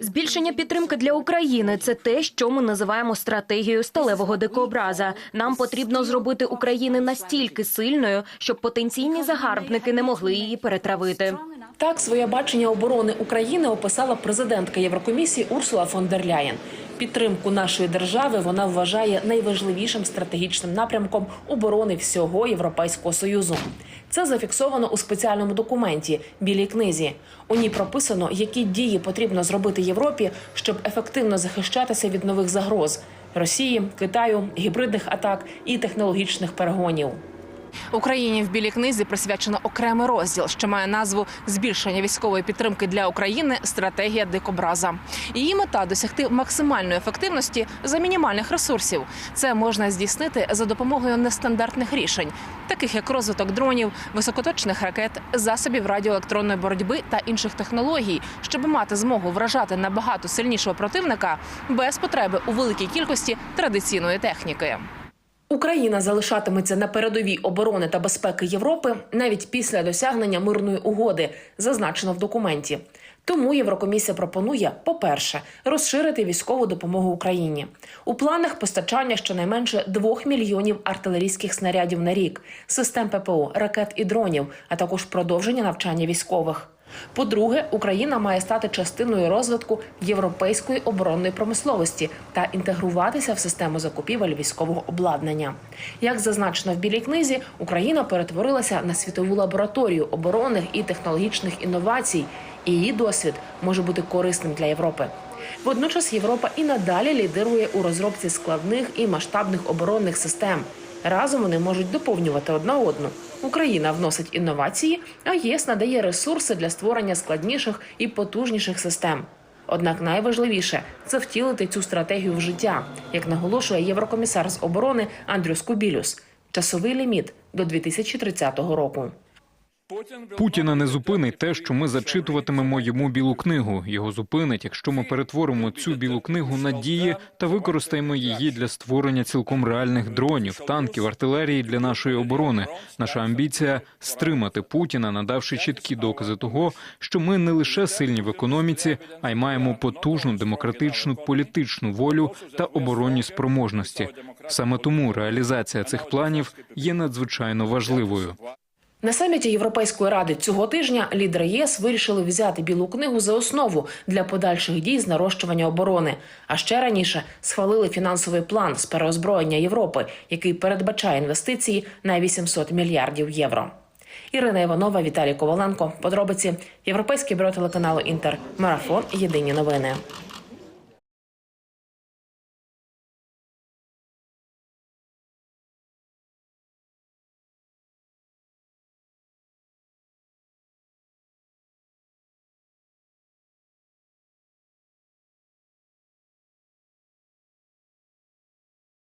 Збільшення підтримки для України це те, що ми називаємо стратегією сталевого дикобраза. Нам потрібно зробити Україну настільки сильною, щоб потенційні загарбники не могли її перетравити. Так своє бачення оборони України описала президентка Єврокомісії Урсула фон дер Ляєн. Підтримку нашої держави вона вважає найважливішим стратегічним напрямком оборони всього Європейського союзу. Це зафіксовано у спеціальному документі Білій книзі. У ній прописано, які дії потрібно зробити Європі, щоб ефективно захищатися від нових загроз Росії, Китаю, гібридних атак і технологічних перегонів. Україні в білій книзі присвячено окремий розділ, що має назву збільшення військової підтримки для України. Стратегія дикобраза. Її мета досягти максимальної ефективності за мінімальних ресурсів. Це можна здійснити за допомогою нестандартних рішень, таких як розвиток дронів, високоточних ракет, засобів радіоелектронної боротьби та інших технологій, щоб мати змогу вражати набагато сильнішого противника без потреби у великій кількості традиційної техніки. Україна залишатиметься на передовій оборони та безпеки Європи навіть після досягнення мирної угоди, зазначено в документі. Тому Єврокомісія пропонує, по-перше, розширити військову допомогу Україні. У планах постачання щонайменше 2 мільйонів артилерійських снарядів на рік, систем ППО, ракет і дронів, а також продовження навчання військових. По-друге, Україна має стати частиною розвитку європейської оборонної промисловості та інтегруватися в систему закупівель військового обладнання. Як зазначено в білій книзі, Україна перетворилася на світову лабораторію оборонних і технологічних інновацій, і її досвід може бути корисним для Європи. Водночас Європа і надалі лідирує у розробці складних і масштабних оборонних систем. Разом вони можуть доповнювати одна одну. Україна вносить інновації, а ЄС надає ресурси для створення складніших і потужніших систем. Однак найважливіше це втілити цю стратегію в життя, як наголошує єврокомісар з оборони Андрюс Кубілюс. Часовий ліміт до 2030 року. Путіна не зупинить те, що ми зачитуватимемо йому білу книгу. Його зупинить, якщо ми перетворимо цю білу книгу на дії та використаємо її для створення цілком реальних дронів, танків, артилерії для нашої оборони. Наша амбіція стримати Путіна, надавши чіткі докази того, що ми не лише сильні в економіці, а й маємо потужну демократичну політичну волю та оборонні спроможності. Саме тому реалізація цих планів є надзвичайно важливою. На саміті Європейської ради цього тижня лідери ЄС вирішили взяти білу книгу за основу для подальших дій з нарощування оборони. А ще раніше схвалили фінансовий план з переозброєння Європи, який передбачає інвестиції на 800 мільярдів євро. Ірина Іванова, Віталій Коваленко. Подробиці Європейське бюро телеканалу Інтер. Марафон. Єдині новини.